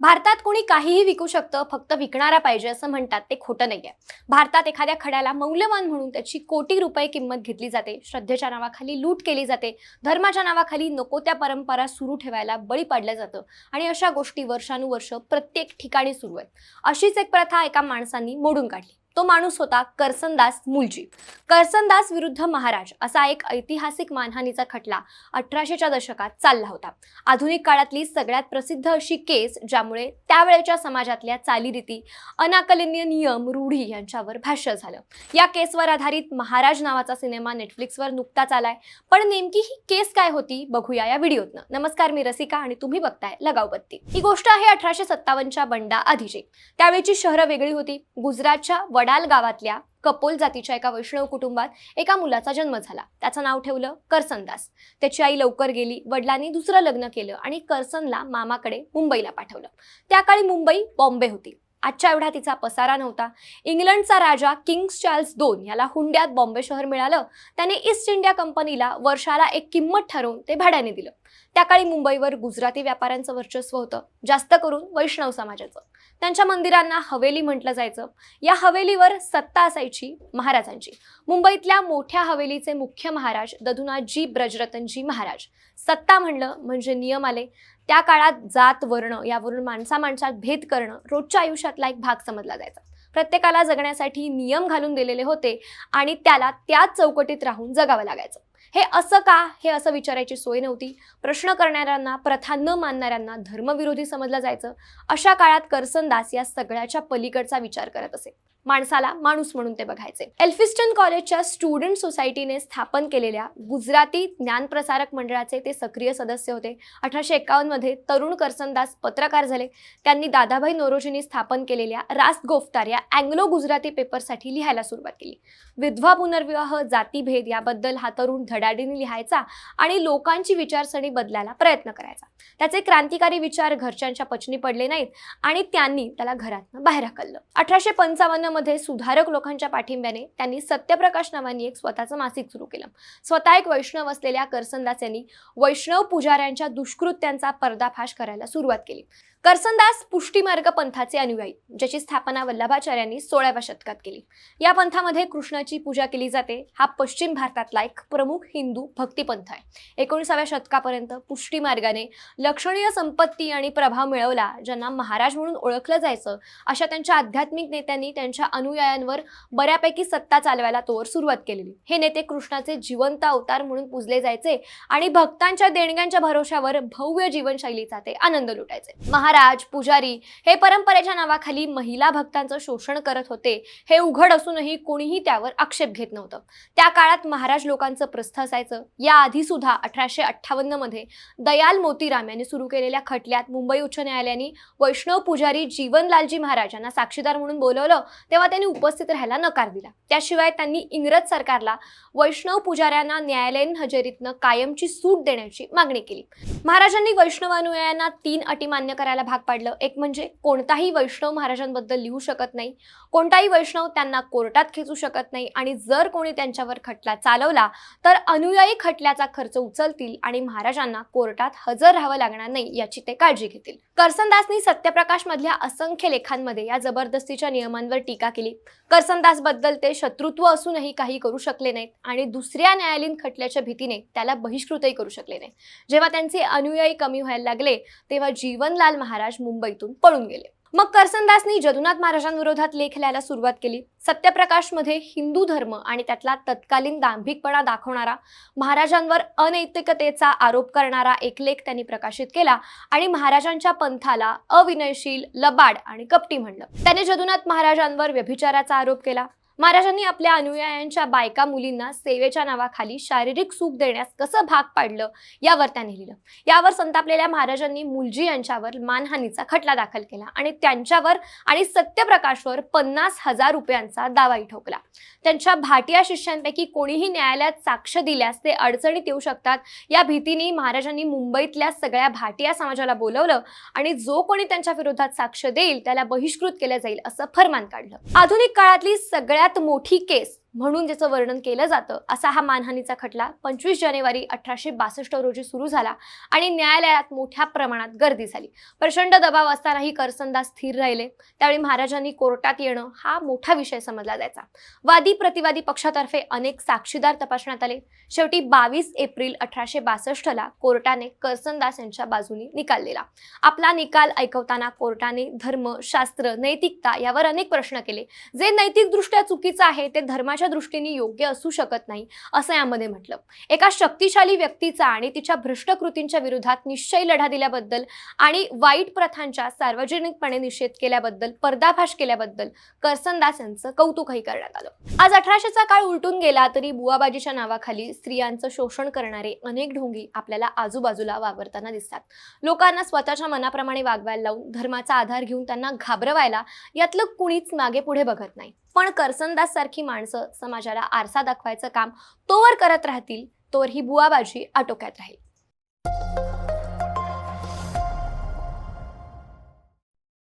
भारतात कोणी काहीही विकू शकतं फक्त विकणारा पाहिजे असं म्हणतात ते खोटं नाहीये. भारतात एखाद्या खड्याला मौल्यवान म्हणून त्याची कोटी रुपये किंमत घेतली जाते श्रद्धेच्या नावाखाली लूट केली जाते धर्माच्या नावाखाली नको त्या परंपरा सुरू ठेवायला बळी पाडलं जातं आणि अशा गोष्टी वर्षानुवर्ष प्रत्येक ठिकाणी सुरू आहेत. अशीच एक प्रथा एका माणसांनी मोडून काढली. तो माणूस होता करसनदास मुलजी. करसनदास विरुद्ध महाराज असा एक ऐतिहासिक मानहानीचा खटला अठराशेच्या दशकात चालला होता. आधुनिक काळातली सगळ्यात प्रसिद्ध अशी केस ज्यामुळे त्यावेळेच्या समाजातल्या चालीरीती अनाकलनीय नियम रूढी यांच्यावर भाष्य झालं. या केसवर आधारित महाराज नावाचा सिनेमा नेटफ्लिक्सवर नुकताच आलाय. पण नेमकी ही केस काय होती बघूया या व्हिडिओतनं. नमस्कार मी रसिका आणि तुम्ही बघताय लगाव बत्ती ही गोष्ट आहे अठराशे सत्तावन्नच्या बंडा आधीची. त्यावेळची शहरं वेगळी होती. गुजरातच्या वडाल गावातल्या कपोल जातीच्या एका वैष्णव कुटुंबात एका मुलाचा जन्म झाला. त्याचं नाव ठेवलं करसनदास त्याची आई लवकर गेली वडिलांनी दुसरं लग्न केलं आणि करसनला मामाकडे मुंबईला पाठवलं. त्या काळी मुंबई बॉम्बे होती. आजच्या एवढा तिचा पसारा नव्हता. इंग्लंडचा राजा किंग्स चार्ल्स दोन याला हुंड्यात बॉम्बे शहर मिळालं. त्याने ईस्ट इंडिया कंपनीला वर्षाला एक किंमत ठरवून ते भाड्याने दिलं. त्या काळी मुंबईवर गुजराती व्यापाऱ्यांचं वर्चस्व होतं. जास्त करून वैष्णव समाजाचं. त्यांच्या मंदिरांना हवेली म्हटलं जायचं. या हवेलीवर सत्ता असायची महाराजांची. मुंबईतल्या मोठ्या हवेलीचे मुख्य महाराज दधुनाथजी ब्रजरतनजी महाराज. सत्ता म्हणलं म्हणजे नियम आले. त्या काळात जात वर्ण यावरून माणसा माणसात भेद करणं रोजच्या आयुष्यातला एक भाग समजला जायचा. प्रत्येकाला जगण्यासाठी नियम घालून दिलेले होते आणि त्याला त्याच चौकटीत राहून जगावं लागायचं. हे असं का? हे असं विचारायची सोय नव्हती. प्रश्न करणाऱ्यांना प्रथा न मानणाऱ्यांना धर्मविरोधी समजलं जायचं. अशा काळात करसनदास या सगळ्याच्या पलीकडचा विचार करत असे. माणसाला माणूस म्हणून ते बघायचे. एल्फिस्टन कॉलेजच्या स्टुडंट सोसायटीने स्थापन केलेल्या गुजराती ज्ञानप्रसारक मंडळाचे ते सक्रिय सदस्य होते. अठराशे एकावन्नमध्ये तरुण करसनदास पत्रकार झाले. त्यांनी दादाभाई नोरोजींनी स्थापन केलेल्या रास गोफ्तार या अँग्लो गुजराती पेपरसाठी लिहायला सुरुवात केली. विधवा पुनर्विवाह जातीभेद याबद्दल हा तरुण धडाडीने लिहायचा आणि लोकांची विचारसरणी बदलायला प्रयत्न करायचा. त्याचे क्रांतिकारी विचार घरच्यांच्या पचनी पडले नाहीत आणि त्यांनी त्याला घरातनं बाहेर हकललं अठराशे पंचावन्न मध्ये सुधारक लोकांच्या पाठिंब्याने त्यांनी सत्यप्रकाश नावानी एक स्वतःचं मासिक सुरू केलं. स्वतः एक वैष्णव असलेल्या करसनदास यांनी वैष्णव पुजाऱ्यांच्या दुष्कृत्यांचा पर्दाफाश करायला सुरुवात केली. करसनदास पुष्टीमार्ग पंथाचे अनुयायी ज्याची स्थापना वल्लभाचार्यांनी सोळाव्या शतकात केली. या पंथामध्ये कृष्णाची पूजा केली जाते. हा पश्चिम भारतातला एक प्रमुख हिंदू भक्तिपंथ आहे. एकोणीसाव्या शतकापर्यंत पुष्टीमार्गाने लक्षणीय संपत्ती आणि प्रभाव मिळवला ज्यांना महाराज म्हणून ओळखलं जायचं अशा त्यांच्या आध्यात्मिक नेत्यांनी त्यांच्या अनुयायांवर बऱ्यापैकी सत्ता चालवायला तोवर सुरुवात केलेली. हे नेते कृष्णाचे जिवंत अवतार म्हणून पूजले जायचे आणि भक्तांच्या देणग्यांच्या भरोशावर भव्य जीवनशैलीचा ते आनंद लुटायचे. महाराज पुजारी हे परंपरेच्या नावाखाली महिला भक्तांचं शोषण करत होते. हे उघड असूनही कोणीही त्यावर आक्षेप घेत नव्हतं. त्या काळात महाराज लोकांचं प्रस्थ असायचं. याआधी सुद्धा अठराशे अठ्ठावन्नमध्ये दयाल मोतीराम यांनी सुरू केलेल्या खटल्यात मुंबई उच्च न्यायालयाने वैष्णव पुजारी जीवनलालजी महाराज यांना साक्षीदार म्हणून बोलवलं तेव्हा त्यांनी उपस्थित राहायला नकार दिला. त्याशिवाय त्यांनी इंग्रज सरकारला वैष्णव पुजाऱ्यांना न्यायालयीन हजेरीतनं कायमची सूट देण्याची मागणी केली. महाराजांनी वैष्णव अनुयायांना तीन अटी मान्य करायला भाग पाडलं. एक म्हणजे कोणताही वैष्णव महाराजांबद्दल लिहू शकत नाही. कोणताही वैष्णव त्यांना कोर्टात खेचू शकत नाही. आणि जर कोणी त्यांच्यावर खटला चालवला तर अनुयायी खटल्याचा खर्च उचलतील आणि महाराजांना कोर्टात हजर राहावं लागणार नाही याची ते काळजी घेतील. करसनदासनी सत्यप्रकाश मधल्या असंख्य लेखांमध्ये या जबरदस्तीच्या नियमांवर टीका केली. करसनदासबद्दल ते शत्रुत्व असूनही काही करू शकले नाहीत आणि दुसऱ्या न्यायालयीन खटल्याच्या भीतीने त्याला बहिष्कृतही करू शकले नाही जेव्हा त्यांचे अनुयायी कमी व्हायला लागले तेव्हा जीवनलाल महाराज मुंबईतून पळून गेले. मग करसनदासनी जदुनाथ महाराजांविरोधात लेख लिहायला सुरुवात केली. सत्यप्रकाशमध्ये हिंदू धर्म आणि त्यातला तत्कालीन दांभिकपणा दाखवणारा महाराजांवर अनैतिकतेचा आरोप करणारा एक लेख त्यांनी प्रकाशित केला आणि महाराजांच्या पंथाला अविनयशील लबाड आणि कपटी म्हणलं. त्याने जदुनाथ महाराजांवर व्यभिचाराचा आरोप केला. महाराजांनी आपल्या अनुयायांच्या बायका मुलींना सेवेच्या नावाखाली शारीरिक सुख देण्यास कसं भाग पाडलं यावर त्याने लिहिलं. यावर संतापलेल्या महाराजांनी मुलजी यांच्यावर मानहानीचा खटला दाखल केला आणि त्यांच्यावर आणि सत्यप्रकाशवर पन्नास हजार रुपयांचा दावाही ठोकला. त्यांच्या भाटिया शिष्यांपैकी कोणीही न्यायालयात साक्ष दिल्यास ते अडचणीत येऊ शकतात. या भीतीने महाराजांनी मुंबईतल्या सगळ्या भाटिया समाजाला बोलवलं आणि जो कोणी त्यांच्या विरोधात साक्ष देईल त्याला बहिष्कृत केलं जाईल असं फरमान काढलं. आधुनिक काळातली सगळ्या सगळ्यात मोठी केस म्हणून ज्याचं वर्णन केलं जातं असा हा मानहानीचा खटला पंचवीस जानेवारी अठराशे बासष्ट रोजी सुरू झाला आणि न्यायालयात मोठ्या प्रमाणात गर्दी झाली. प्रचंड दबाव असतानाही करसनदास स्थिर राहिले. त्यावेळी महाराजांनी कोर्टात येणं हा मोठा विषय समजला जायचा. वादी प्रतिवादी पक्षातर्फे अनेक साक्षीदार तपासण्यात आले. शेवटी बावीस एप्रिल अठराशे बासष्टला कोर्टाने करसनदास यांच्या बाजूने निकाल दिला. आपला निकाल ऐकवताना कोर्टाने धर्म शास्त्र नैतिकता यावर अनेक प्रश्न केले. जे नैतिकदृष्ट्या चुकीचं आहे ते धर्माच्या दृष्टीने योग्य असू शकत नाही असं यामध्ये म्हटलं. एका शक्तिशाली व्यक्तीचा आणि तिच्या भ्रष्ट कृतींच्या विरोधात निश्चय लढा दिल्याबद्दल आणि वाईट प्रथांच्या सार्वजनिकपणे निषेध केल्याबद्दल पर्दाफाश केल्याबद्दल करसनदास यांचं कौतुकही करण्यात आलं. आज अठराशेचा काळ उलटून गेला तरी बुवाबाजीच्या नावाखाली स्त्रियांचं शोषण करणारे अनेक ढोंगी आपल्याला आजूबाजूला वावरताना दिसतात. लोकांना स्वतःच्या मनाप्रमाणे वागवायला लावून धर्माचा आधार घेऊन त्यांना घाबरवायला यातलं कुणीच मागे पुढे बघत नाही. पण करसनदास सारखी माणसं समाजाला आरसा दाखवायचं काम तोवर करत राहतील तोवर ही बुवाबाजी आटोक्यात राहील.